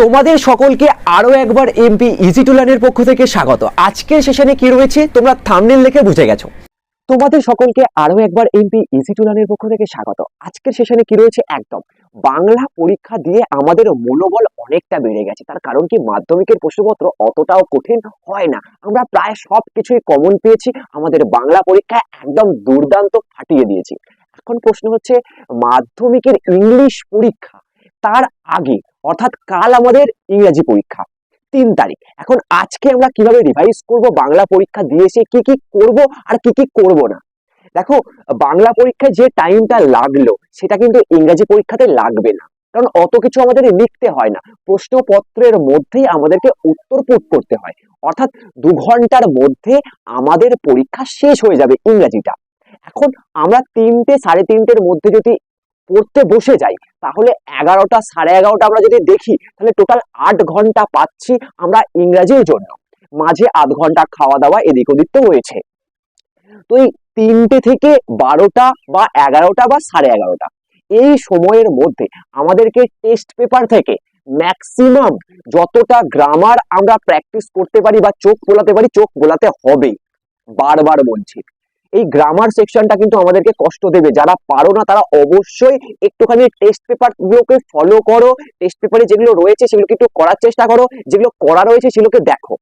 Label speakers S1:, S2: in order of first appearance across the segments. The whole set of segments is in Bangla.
S1: তোমাদের সকলকে আরও একবার এমপি ইজি টু লার্নের পক্ষ থেকে স্বাগত। আজকের সেশনে কি রয়েছে তোমরা থামনেল দেখে বুঝে গেছো। তোমাদের সকলকে আরও একবার এমপি ইজি টু লার্নের পক্ষ থেকে স্বাগত। আজকের সেশনে কি রয়েছে একদম। বাংলা পরীক্ষা দিয়ে আমাদের মনোবল অনেকটা বেড়ে গেছে। তার কারণ কি? মাধ্যমিকের প্রশ্নপত্র অতটাও কঠিন হয় না। আমরা প্রায় সব কিছুই কমন পেয়েছি। আমাদের বাংলা পরীক্ষা একদম দুর্দান্ত ফাটিয়ে দিয়েছি। এখন প্রশ্ন হচ্ছে, মাধ্যমিকের ইংলিশ পরীক্ষা তার আগে অর্থাৎ কাল আমাদের ইংরেজি পরীক্ষা, তিন তারিখ। এখন আজকে আমরা কীভাবে রিভাইজ করব, বাংলা পরীক্ষা দিয়ে এসে কি কি করব আর কি কি করব না? দেখো, বাংলা পরীক্ষায় যে টাইমটা লাগল, সেটা কিন্তু ইংরেজি পরীক্ষাতে লাগবে না। কারণ অত কিছু আমাদের লিখতে হয় না। প্রশ্নপত্রের মধ্যেই আমাদেরকে উত্তর পুট করতে হয়। অর্থাৎ দু ঘণ্টার মধ্যে আমাদের পরীক্ষা শেষ হয়ে যাবে ইংরেজিটা। এখন আমরা তিনটে, সাড়ে তিনটের মধ্যে যদি পড়তে বসে যাই, তাহলে এগারোটা, সাড়ে এগারোটা আমরা যদি দেখি, তাহলে টোটাল আট ঘণ্টা পাচ্ছি আমরা ইংরাজির জন্য। মাঝে আধ ঘণ্টা খাওয়া দাওয়া এদিক ওদিক তো হয়েছে তো এই তিনটে থেকে বারোটা বা এগারোটা বা সাড়ে এগারোটা, এই সময়ের মধ্যে আমাদেরকে টেস্ট পেপার থেকে ম্যাক্সিমাম যতটা গ্রামার আমরা প্র্যাকটিস করতে পারি বা চোখ বোলাতে পারি, চোখ বোলাতে হবে। বারবার বলছি। এই গ্রামার সেকশনটা কিন্তু আমাদেরকে কষ্ট দেবে। যারা পারো না, তারা অবশ্যই একটুখানি টেস্ট পেপার গুলোকে ফলো করো। টেস্ট পেপারে যেগুলো রয়েছে, সেগুলোকে একটু করার চেষ্টা করো। যেগুলো করা রয়েছে, সেগুলোকে দেখো।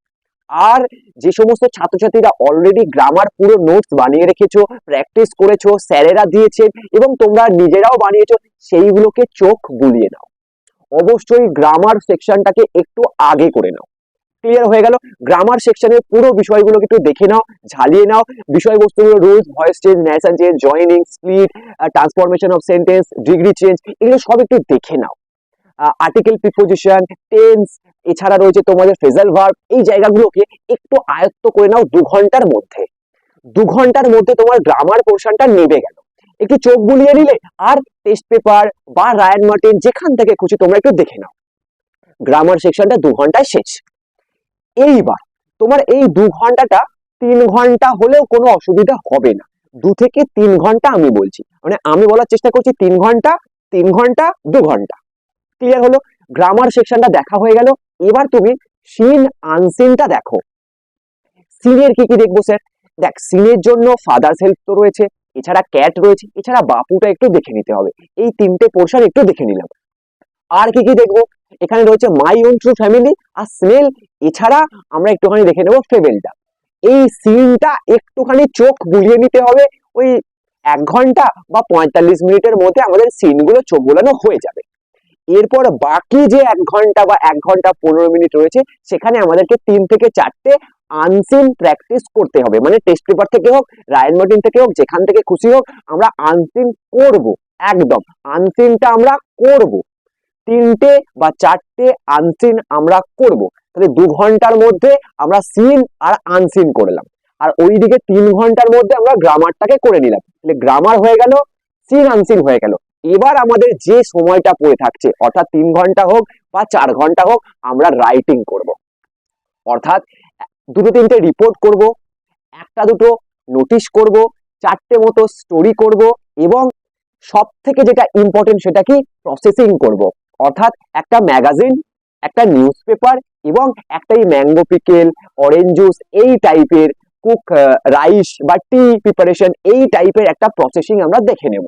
S1: আর যে সমস্ত ছাত্রছাত্রীরা অলরেডি গ্রামার পুরো নোটস বানিয়ে রেখেছো প্র্যাকটিস করেছ, স্যারেরা দিয়েছেন এবং তোমরা নিজেরাও বানিয়েছো, সেইগুলোকে চোখ বুলিয়ে নাও। অবশ্যই গ্রামার সেকশনটাকে একটু আগে করে নাও। ক্লিয়ার হয়ে গেল। গ্রামার সেকশনের পুরো বিষয়গুলোকে একটু দেখে নাও, ঝালিয়ে নাও। বিষয়বস্তুগুলো rules voice change narration change joining split transformation of sentence degree change এগুলো সব একটু দেখে নাও। আর্টিকেল প্রিপোজিশন টেন্স এছাড়া রয়েছে তোমাদের ফেজাল ভার্ব এই জায়গাগুলোকে একটু আয়ত্ত করে নাও দু ঘণ্টার মধ্যে। দু ঘণ্টার মধ্যে তোমার গ্রামার পোর্শনটা নেবে গেল একটু চোখ বুলিয়ে নিলে আর টেস্ট পেপার বা রায়ান মার্টিন যেখান থেকে খুশি তোমরা একটু দেখে নাও। গ্রামার সেকশনটা দু ঘন্টায় শেষ। এইবার তোমার এই দু ঘন্টাটা তিন ঘণ্টা হলেও কোনো অসুবিধা হবে না। দু থেকে তিন ঘণ্টা আমি বলছি। মানে আমি বলার চেষ্টা করছি তিন ঘণ্টা তিন ঘণ্টা, দু ঘণ্টা। ক্লিয়ার হলো? গ্রামার সেকশনটা দেখা হয়ে গেল। এবার তুমি সিন আনসিনটা দেখো। সিনের কি কি দেখব স্যার দেখ সিনের জন্য ফাদার্স হেল্প তো রয়েছে, এছাড়া ক্যাট রয়েছে, এছাড়া বাপুটা একটু দেখে নিতে হবে। এই তিনটে পোর্শন একটু দেখে নিলাম। আর কি কি দেখব? এখানে রয়েছে মাই ওন ট্রু ফ্যামিলি আর স্নেল এছাড়া আমরা একটুখানি দেখে নেব ফেবেলটা এই সিনটা একটুখানি চোখ বুলিয়ে নিতে হবে, ওই এক ঘণ্টা বা পঁয়তাল্লিশ মিনিটের মধ্যে আমাদের সিনগুলো চোখ বোলানো হয়ে যাবে। এরপর বাকি যে এক ঘণ্টা বা এক ঘণ্টা পনেরো মিনিট রয়েছে, সেখানে আমাদেরকে তিন থেকে চারটে আনসিন প্র্যাকটিস করতে হবে। মানে টেস্ট পেপার থেকে হোক রায়ন মার্টিন থেকে হোক, যেখান থেকে খুশি হোক, আমরা আনসিন করব, একদম। আনসিনটা আমরা করব। তিনটে বা চারটে আনসিন আমরা করব। তাহলে দু ঘণ্টার মধ্যে আমরা সিন আর আনসিন করলাম আর ওইদিকে তিন ঘণ্টার মধ্যে আমরা গ্রামারটাকে করে নিলাম। তাহলে গ্রামার হয়ে গেল সিন আনসিন হয়ে গেল। এবার আমাদের যে সময়টা পড়ে থাকছে, অর্থাৎ তিন ঘণ্টা হোক বা চার ঘণ্টা হোক, আমরা রাইটিং করব। অর্থাৎ দুটো তিনটে রিপোর্ট করব, একটা দুটো নোটিশ করব, চারটে মতো স্টোরি করব এবং সব থেকে যেটা ইম্পর্টেন্ট সেটা কি? প্রসেসিং করব। অর্থাৎ একটা ম্যাগাজিন, একটা নিউজ পেপার এবং একটা এই ম্যাঙ্গো পিকেল, অরেঞ্জ জুস এই টাইপের কুক রাইস বা টি প্রিপারেশন এই টাইপের একটা প্রসেসিং আমরা দেখে নেব।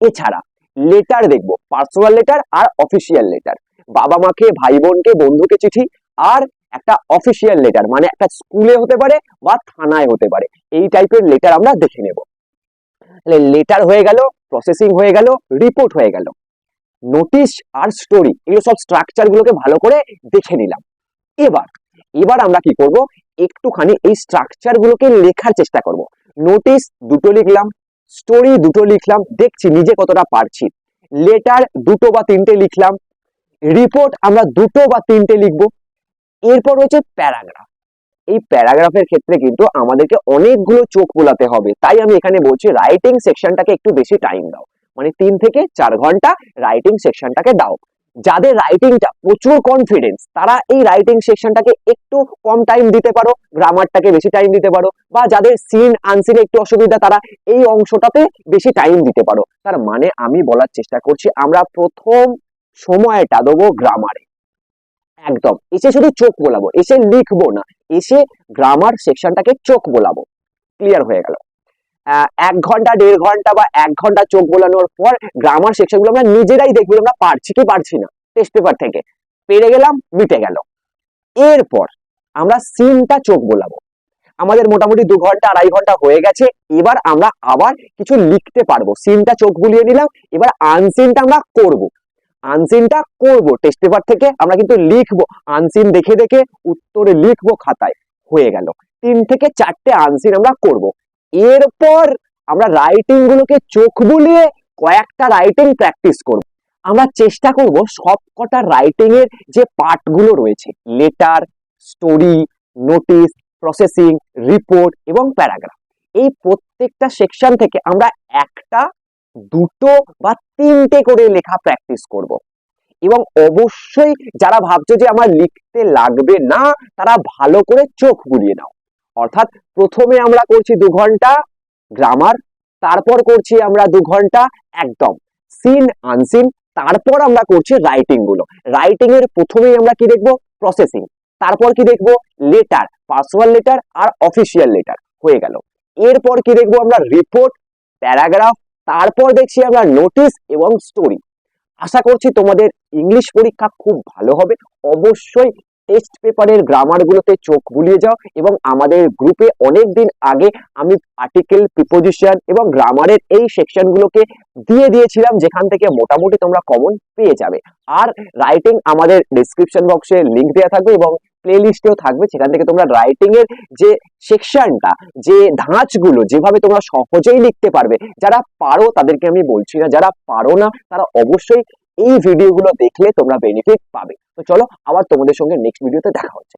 S1: এছাড়া লেটার দেখব, পার্সোনাল লেটার আর অফিসিয়াল লেটার। বাবা মাকে, ভাই বোনকে, বন্ধুকে চিঠি আর একটা অফিসিয়াল লেটার মানে একটা স্কুলে হতে পারে বা থানায় হতে পারে। এই টাইপের লেটার আমরা দেখে নেব। তাহলে লেটার হয়ে গেল, প্রসেসিং হয়ে গেল, রিপোর্ট হয়ে গেল। নোটিশ আর স্টোরি এগুলো সব স্ট্রাকচার গুলোকে ভালো করে দেখে নিলাম। এবার এবার আমরা কি করব? একটুখানি এই স্ট্রাকচার গুলোকে লেখার চেষ্টা করব। নোটিশ দুটো লিখলাম স্টোরি দুটো লিখলাম, দেখছি নিজে কতটা পারছি। লেটার দুটো বা তিনটে লিখলাম রিপোর্ট আমরা দুটো বা তিনটে লিখব। এরপর হচ্ছে প্যারাগ্রাফ এই প্যারাগ্রাফের ক্ষেত্রে কিন্তু আমাদেরকে অনেকগুলো চোখ বোলাতে হবে। তাই আমি এখানে বলছি রাইটিং সেকশনটাকে একটু বেশি টাইম দাও। মানে তিন থেকে চার ঘণ্টা রাইটিং সেকশনটাকে দাও। যাদের রাইটিংটা প্রচুর কনফিডেন্স তারা এই রাইটিং সেকশনটাকে একটু কম টাইম দিতে পারো গ্রামারটাকে বেশি টাইম দিতে পারো, বা যাদের সিন আনসিনে একটু অসুবিধা, তারা এই অংশটাতে বেশি টাইম দিতে পারো। তার মানে আমি বলার চেষ্টা করছি, আমরা প্রথম সময়টা দেবো গ্রামারে একদম, এসে শুধু চোখ বোলাবো, এসে লিখব না, এসে গ্রামার সেকশনটাকে চোখ বোলাবো। ক্লিয়ার হয়ে গেল। এক ঘণ্টা, দেড় ঘণ্টা বা এক ঘণ্টা চোখ বোলানোর পর গ্রামার সেকশনগুলো আমরা নিজেরাই দেখব আমরা পারছি কি পারছি না। টেস্ট পেপার থেকে। পেরে গেলাম, মিটে গেল। এরপর আমরা সিনটা চোখ বোলাবো। আমাদের মোটামুটি দু ঘণ্টা, আড়াই ঘণ্টা হয়ে গেছে। এবার আমরা আবার কিছু লিখতে পারব। সিনটা চোখ বুলিয়ে নিলাম। এবার আনসিনটা আমরা করব। আনসিনটা করব। টেস্ট পেপার থেকে আমরা কিন্তু লিখব। আনসিন দেখে দেখে উত্তরে লিখব খাতায়। হয়ে গেল। তিন থেকে চারটে আনসিন আমরা করব। এরপর আমরা রাইটিং গুলোকে চোখ বুলিয়ে কয়েকটা রাইটিং প্র্যাকটিস করব। আমরা চেষ্টা করব সবকটা রাইটিং এর যে পার্টগুলো রয়েছে letter story notice processing report এবং প্যারাগ্রাফ এই প্রত্যেকটা সেকশন থেকে আমরা একটা, দুটো বা তিনটে করে লেখা প্র্যাকটিস করব। এবং অবশ্যই যারা ভাবছ যে আমার লিখতে লাগবে না, তারা ভালো করে চোখ বুলিয়ে নাও। অর্থাৎ প্রথমে আমরা করছি দু ঘণ্টা গ্রামার তারপর করছি আমরা দু ঘণ্টা একদম সিন আনসিন তারপর আমরা করছি রাইটিংগুলো। রাইটিং এর প্রথমেই আমরা কি দেখব? প্রসেসিং তারপর কি দেখব? লেটার পার্সোনাল লেটার আর অফিসিয়াল লেটার হয়ে গেল। এরপর কি দেখব আমরা? রিপোর্ট প্যারাগ্রাফ তারপর দেখছি আমরা নোটিশ এবং স্টোরি আশা করছি তোমাদের ইংলিশ পরীক্ষা খুব ভালো হবে। অবশ্যই টেস্ট পেপারের গ্রামারগুলোতে চোখ বুলিয়ে যাও এবং আমাদের গ্রুপে অনেক দিন আগে আমি আর্টিকেল প্রিপোজিশন এবং গ্রামারের এই সেকশনগুলোকে দিয়ে দিয়েছিলাম, যেখান থেকে মোটামুটি তোমরা কমন পেয়ে যাবে। আর রাইটিং আমাদের ডিসক্রিপশন বক্সে লিংক দেওয়া থাকবে এবং প্লে লিস্টেও থাকবে, সেখান থেকে তোমরা রাইটিং এর যে সেকশনটা যে ধাঁচগুলো যেভাবে তোমরা সহজেই লিখতে পারবে, যারা পারো তাদেরকে আমি বলছি না, যারা পারো না তারা অবশ্যই এই ভিডিওগুলো দেখলে তোমরা বেনিফিট পাবে। তো চলো আবার তোমাদের সঙ্গে নেক্সট ভিডিওতে দেখা হচ্ছে।